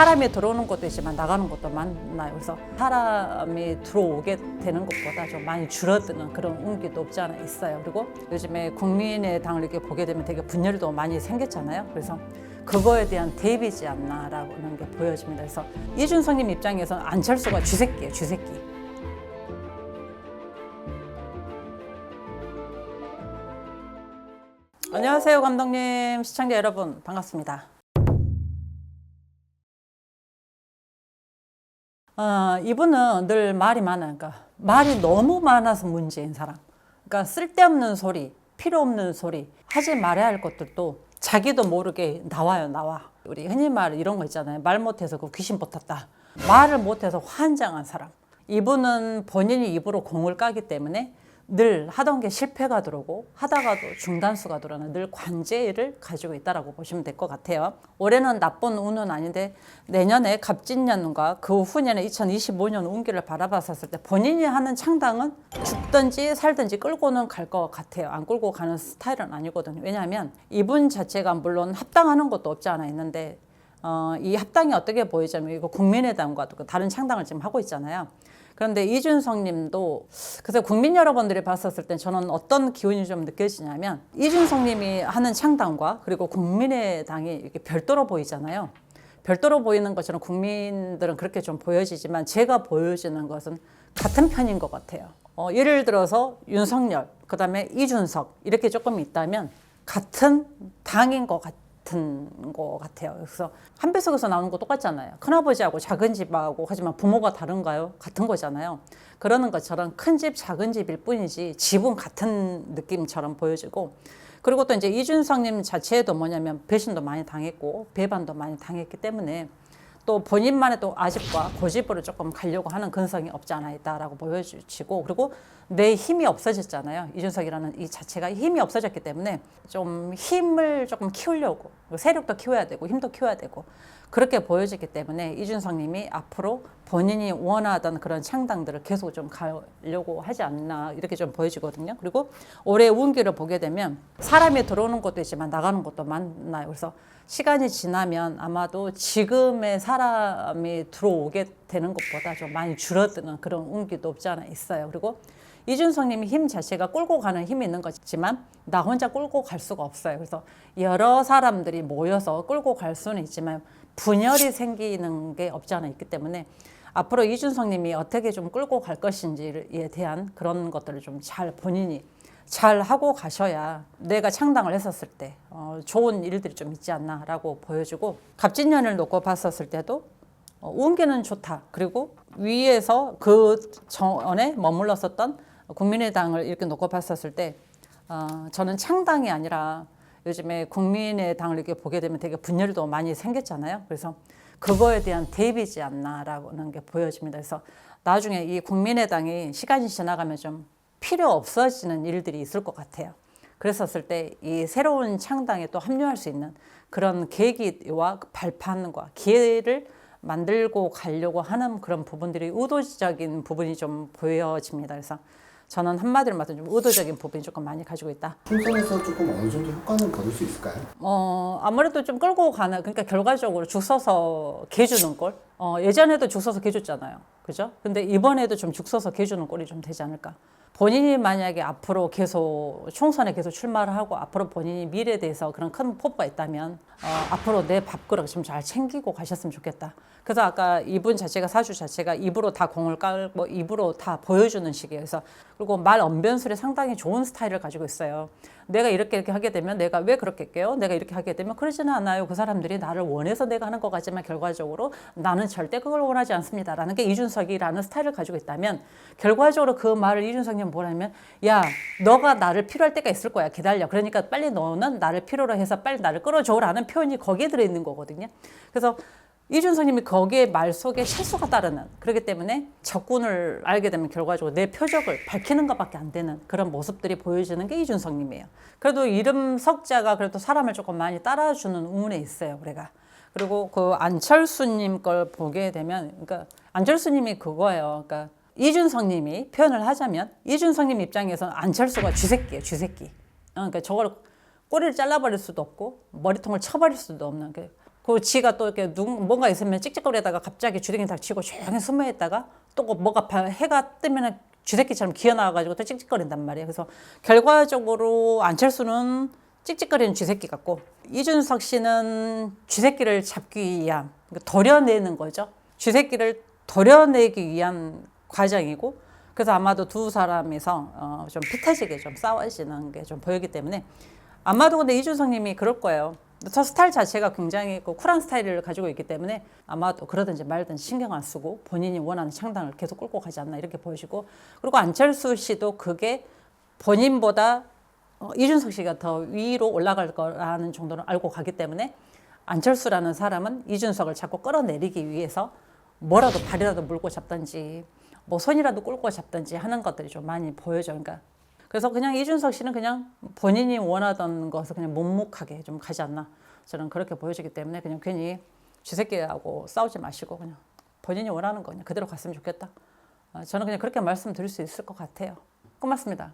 사람이 들어오는 것도 있지만 나가는 것도 많나요. 그래서 사람이 들어오게 되는 것보다 좀 많이 줄어드는 그런 운기도 없지 않아 있어요. 그리고 요즘에 국민의당을 이렇게 보게 되면 되게 분열도 많이 생겼잖아요. 그래서 그거에 대한 대비지 않나라는 게 보여집니다. 그래서 이준석님 입장에서는 안철수가 쥐새끼예요, 쥐새끼. 안녕하세요, 감독님, 시청자 여러분, 반갑습니다. 어, 이분은 늘 말이 많아요. 그러니까 말이 너무 많아서 문제인 사람. 그러니까 쓸데없는 소리, 필요 없는 소리, 하지 말아야 할 것들도 자기도 모르게 나와요, 나와. 우리 흔히 말 이런 거 있잖아요. 말 못해서 그 귀신 붙었다. 말을 못해서 환장한 사람. 이분은 본인이 입으로 공을 까기 때문에 늘 하던 게 실패가 들어오고 하다가도 중단수가 들어오는 늘 관제를 가지고 있다라고 보시면 될 것 같아요. 올해는 나쁜 운은 아닌데 내년에 갑진년과 그 후년에 2025년 운기를 바라봤었을 때 본인이 하는 창당은 죽든지 살든지 끌고는 갈 것 같아요. 안 끌고 가는 스타일은 아니거든요. 왜냐하면 이분 자체가 물론 합당하는 것도 없지 않아 있는데 어, 이 합당이 어떻게 보이자면 이거 국민의당과 또 다른 창당을 지금 하고 있잖아요. 그런데 이준석 님도 그래서 국민 여러분들이 봤었을 때 저는 어떤 기운이 좀 느껴지냐면 이준석 님이 하는 창당과 그리고 국민의당이 이렇게 별도로 보이잖아요. 별도로 보이는 것처럼 국민들은 그렇게 좀 보여지지만 제가 보여지는 것은 같은 편인 것 같아요. 어, 예를 들어서 윤석열, 그 다음에 이준석 이렇게 조금 있다면 같은 당인 것 같아요. 같은 것 같아요. 그래서 한 뱃속에서 나오는 거 똑같잖아요. 큰아버지하고 작은 집하고 하지만 부모가 다른가요? 같은 거잖아요. 그러는 것처럼 큰 집, 작은 집일 뿐이지 집은 같은 느낌처럼 보여지고 그리고 또 이제 이준석님 자체도 뭐냐면 배신도 많이 당했고 배반도 많이 당했기 때문에 또 본인만의 또 아집과 고집으로 조금 가려고 하는 근성이 없지 않아 있다라고 보여지고 그리고 내 힘이 없어졌잖아요. 이준석이라는 이 자체가 힘이 없어졌기 때문에 좀 힘을 조금 키우려고 세력도 키워야 되고 힘도 키워야 되고 그렇게 보여지기 때문에 이준석 님이 앞으로 본인이 원하던 그런 창당들을 계속 좀 가려고 하지 않나 이렇게 좀 보여지거든요. 그리고 올해 운기를 보게 되면 사람이 들어오는 것도 있지만 나가는 것도 많나요. 그래서 시간이 지나면 아마도 지금의 사람이 들어오게 되는 것보다 좀 많이 줄어드는 그런 운기도 없지 않아 있어요. 그리고 이준석 님이 힘 자체가 끌고 가는 힘이 있는 거지만 나 혼자 끌고 갈 수가 없어요. 그래서 여러 사람들이 모여서 끌고 갈 수는 있지만 분열이 생기는 게 없지 않아 있기 때문에 앞으로 이준석님이 어떻게 좀 끌고 갈 것인지에 대한 그런 것들을 좀 잘 본인이 잘 하고 가셔야 내가 창당을 했었을 때 어, 좋은 일들이 좀 있지 않나라고 보여주고 갑진년을 놓고 봤었을 때도 어, 운기는 좋다. 그리고 위에서 그 전에 머물렀었던 국민의당을 이렇게 놓고 봤었을 때 어, 저는 창당이 아니라 요즘에 국민의 당을 이렇게 보게 되면 되게 분열도 많이 생겼잖아요. 그래서 그거에 대한 대비지 않나라는 게 보여집니다. 그래서 나중에 이 국민의당이 시간이 지나가면 좀 필요 없어지는 일들이 있을 것 같아요. 그랬었을 때 이 새로운 창당에 또 합류할 수 있는 그런 계기와 발판과 기회를 만들고 가려고 하는 그런 부분들이 의도적인 부분이 좀 보여집니다. 그래서 저는 한마디로 말하면 좀 의도적인 부분이 조금 많이 가지고 있다. 총선에서 조금 어느 정도 효과는 거둘 수 있을까요? 어, 아무래도 좀 끌고 가는, 그러니까 결과적으로 죽 서서 개 주는 꼴? 어, 예전에도 죽 서서 개 줬잖아요. 그죠? 근데 이번에도 좀 죽 서서 개 주는 꼴이 좀 되지 않을까. 본인이 만약에 앞으로 계속 총선에 계속 출마를 하고 앞으로 본인이 미래에 대해서 그런 큰 포부가 있다면 어, 앞으로 내 밥그릇 좀 잘 챙기고 가셨으면 좋겠다. 그래서 아까 이분 자체가 사주 자체가 입으로 다 공을 깔고 입으로 다 보여주는 식이에요. 그래서 그리고 말 언변술이 상당히 좋은 스타일을 가지고 있어요. 내가 이렇게 이렇게 하게 되면 내가 왜 그렇게 할게요? 내가 이렇게 하게 되면 그러지는 않아요. 그 사람들이 나를 원해서 내가 하는 것 같지만 결과적으로 나는 절대 그걸 원하지 않습니다라는 게 이준석이라는 스타일을 가지고 있다면 결과적으로 그 말을 이준석님 뭐라면 야 너가 나를 필요할 때가 있을 거야 기다려 그러니까 빨리 너는 나를 필요로 해서 빨리 나를 끌어줘라는 표현이 거기에 들어있는 거거든요. 그래서 이준석님이 거기에 말 속에 실수가 따르는 그렇기 때문에 적군을 알게 되면 결과적으로 내 표적을 밝히는 것밖에 안 되는 그런 모습들이 보여지는 게 이준석님이에요. 그래도 이름 석자가 그래도 사람을 조금 많이 따라주는 운에 있어요. 우리가 그리고 그 안철수님 걸 보게 되면 그러니까 안철수님이 그거예요. 그러니까 이준석님이 표현을 하자면 이준석님 입장에서는 안철수가 쥐새끼예요. 쥐새끼. 어, 그러니까 저걸 꼬리를 잘라버릴 수도 없고 머리통을 쳐버릴 수도 없는 그 그 지가 또 이렇게 누군 뭔가 있으면 찍찍거리다가 갑자기 주댕이 닥치고 조용히 숨어 있다가 또그 뭐가 바- 해가 뜨면은 쥐새끼처럼 기어 나와가지고 또 찍찍거린단 말이에요. 그래서 결과적으로 안철수는 찍찍거리는 쥐새끼 같고 이준석 씨는 쥐새끼를 잡기 위한 그러니까 도려내는 거죠. 쥐새끼를 도려내기 위한 과정이고 그래서 아마도 두 사람이서 어, 좀 피터지게 좀 싸워지는 게 좀 보이기 때문에 아마도 근데 이준석님이 그럴 거예요. 저 스타일 자체가 굉장히 그 쿨한 스타일을 가지고 있기 때문에 아마도 그러든지 말든지 신경 안 쓰고 본인이 원하는 창당을 계속 끌고 가지 않나 이렇게 보여지고 그리고 안철수 씨도 그게 본인보다 어, 이준석 씨가 더 위로 올라갈 거라는 정도는 알고 가기 때문에 안철수라는 사람은 이준석을 자꾸 끌어내리기 위해서 뭐라도 발이라도 물고 잡든지 뭐 손이라도 끌고 잡든지 하는 것들이 좀 많이 보여져. 그러니까 그래서 그냥 이준석 씨는 그냥 본인이 원하던 것을 그냥 묵묵하게 좀 가지 않나 저는 그렇게 보여지기 때문에 그냥 괜히 쥐새끼하고 싸우지 마시고 그냥 본인이 원하는 거 그냥 그대로 갔으면 좋겠다. 어, 저는 그냥 그렇게 말씀드릴 수 있을 것 같아요. 고맙습니다.